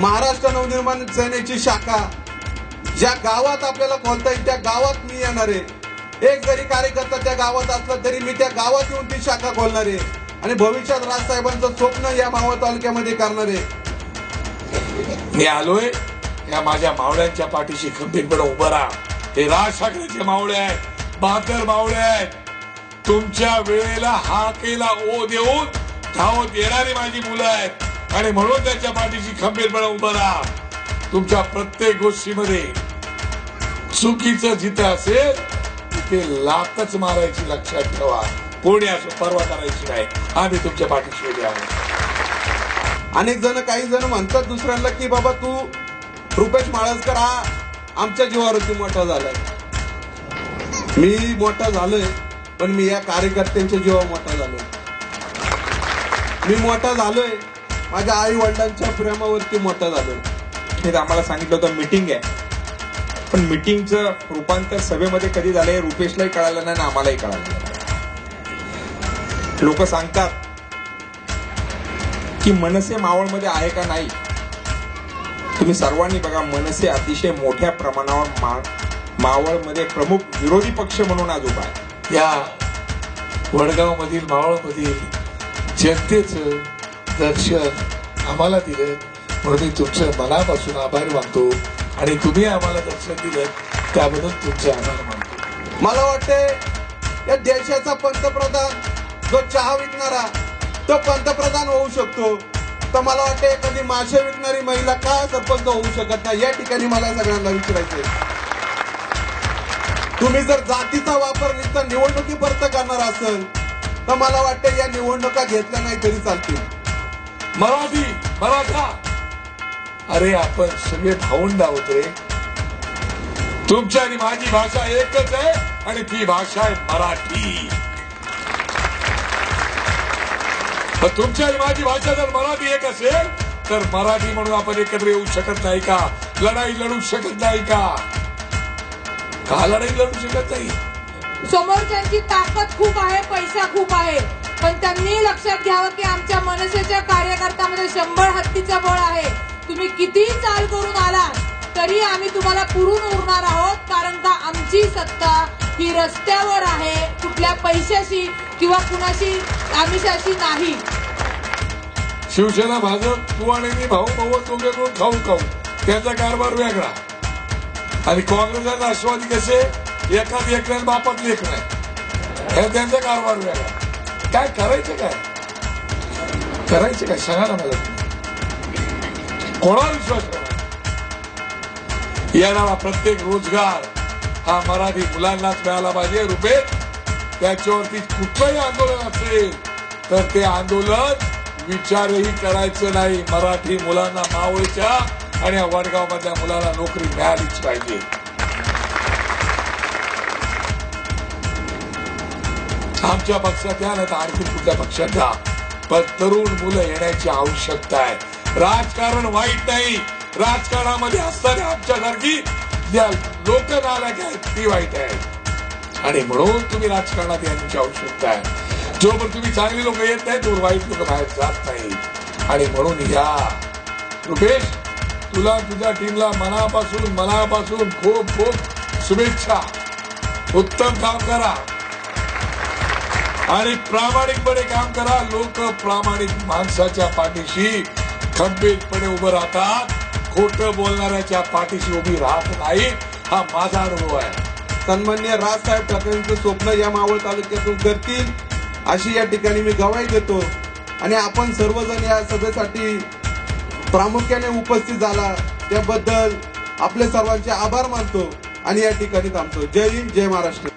महाराष्ट्र नवनिर्माण सेनेची शाखा ज्या गावात आपल्याला खोलता येईल त्या गावात मी येणार आहे. एक जरी कार्यकर्ता त्या गावात असला तरी मी त्या गावात येऊन ती शाखा खोलणार आहे. आणि भविष्यात राजसाहेबांचं स्वप्न या मावळ तालुक्यामध्ये करणार आहे. मी आलोय. या माझ्या मावळ्यांच्या पाठीशी खंबीरपणे उभं राहा. हे राज ठाकरेचे मावळे आहेत बहादर मावळे आहेत. तुमच्या वेळेला हाकेला ओ देऊन धावत येणारी माझी मुलं आहेत. आणि म्हणून त्यांच्या पाठीशी खंबीरपणे उभं राहा. तुमच्या प्रत्येक गोष्टीमध्ये चुकीचं जिथं असेल तिथे लातच मारायची लक्षात ठेवा. कोणी असो परवा करायची नाही. आम्ही तुमच्या पाठीशी उभे आहोत. अनेक जण काही जण म्हणतात दुसऱ्यांना की बाबा तू रुपेश माळसकर हा आमच्या जीवावरती मोठा झालाय. मी मोठा झालोय पण मी या कार्यकर्त्यांच्या जीवावर मोठा झालोय. मी मोठा झालोय माझ्या आई वडिलांच्या प्रेमावरती मोठा झालं. हे तर आम्हाला सांगितलं होतं मीटिंग आहे. पण मीटिंगचं रूपांतर सभेमध्ये कधी झालंय रुपेशलाही कळालं नाही आणि आम्हालाही कळालं लोक सांगतात की मनसे मावळमध्ये आहे का नाही? तुम्ही सर्वांनी बघा मनसे अतिशय मोठ्या प्रमाणावर मा- मावळमध्ये प्रमुख विरोधी पक्ष म्हणून आज उभा आहे. या वडगाव मधील मावळमधील जनतेचं दर्शन आम्हाला दिलं. म्हणून मी तुमचं मनापासून आभार मानतो आणि तुम्ही आम्हाला दर्शन दिलं त्याबद्दल तुमचे आभार मानतो. मला वाटते या देशाचा पंतप्रधान जो चहा विकणारा तो पंतप्रधान होऊ शकतो. तर मला वाटतं एखादी मासे विकणारी महिला का सरपंच होऊ शकत नाही या ठिकाणी मला सगळ्यांना विचारायचंय. तुम्ही जर जातीचा वापर नुसता निवडणुकीपर्यंत करणार असेल तर मला वाटतं या निवडणुका घेतल्या नाही तरी चालतील. मराठी मराठा. अरे आपण सगळे धावून आहोत रे. तुमची आणि माझी भाषा एकच आहे आणि ती भाषा आहे मराठी. तुमची आणि माझी भाषा जर मराठी एक असेल तर मराठी म्हणून आपण एकत्र येऊ शकत नाही का? लढाई लढू शकत नाही का? का लढाई लढू शकत नाही? समोरच्यांची ताकद खूप आहे पैसा खूप आहे. पण त्यांनी लक्षात घ्यावं की आमच्या मनसेच्या कार्यकर्त्यामध्ये शंभर हत्तीचं बळ आहे. तुम्ही कितीही चाल करून आला तरी आम्ही तुम्हाला पुरून उरणार आहोत कारण का आमची सत्ता ही रस्त्यावर आहे. कुठल्या पैशाशी किंवा कुणाशी आमिषाशी नाही. शिवसेना भाजप तू आणि मी भाऊ भाऊ दोघे करून खाऊ खाऊ. त्याचा कारभार वेगळा. आणि काँग्रेस आणि राष्ट्रवादी कसे? एकाच एकल्याने बापात लेख नाही. हे त्यांचा कारभार वेगळा. काय करायचं काय? करायचं काय? सांगा ना मला. तुम्ही. कोणावर विश्वास ठेवा येणारा प्रत्येक रोजगार हा मराठी मुलांनाच मिळाला पाहिजे. रुपेश त्याच्यावरती कुठलंही आंदोलन असेल तर ते आंदोलन विचारही करायचं नाही. मराठी मुलांना मावळच्या आणि वडगाव मधल्या मुलांना नोकरी मिळालीच पाहिजे. आमच्या पक्षात या नाही तर आणखी कुठल्या पक्षात जा. पण तरुण मुलं येण्याची आवश्यकता आहे. राजकारण वाईट नाही. राजकारणामध्ये असताना आमच्यासारखी ज्या लोक नालायक आहेत ती वाईट आहे. आणि म्हणून तुम्ही राजकारणात येण्याची आवश्यकता आहे. जोवर तुम्ही चांगली लोक येत नाही तोवर वाईट लोक बाहेर जात नाही आणि म्हणून या. रुपेश तुला तुझ्या टीमला मनापासून मनापासून खूप खूप शुभेच्छा. उत्तम काम करा. आणि प्रामाणिकपणे काम करा. लोक प्रामाणिक माणसाच्या पाठीशी खंबीरपणे उभं राहतात. खोटं बोलणाऱ्याच्या पाठीशी उभी राहत नाही. हा माझा अनुभव आहे. सन्मान्य राजसाहेब ठाकरेंचं स्वप्न या मावळ तालुक्यातून करतील अशी या ठिकाणी मी गवाही देतो. आणि आपण सर्वजण या सभेसाठी प्रामुख्याने उपस्थित झाला. त्याबद्दल आपले सर्वांचे आभार मानतो आणि या ठिकाणी थांबतो. जय हिंद जय महाराष्ट्र.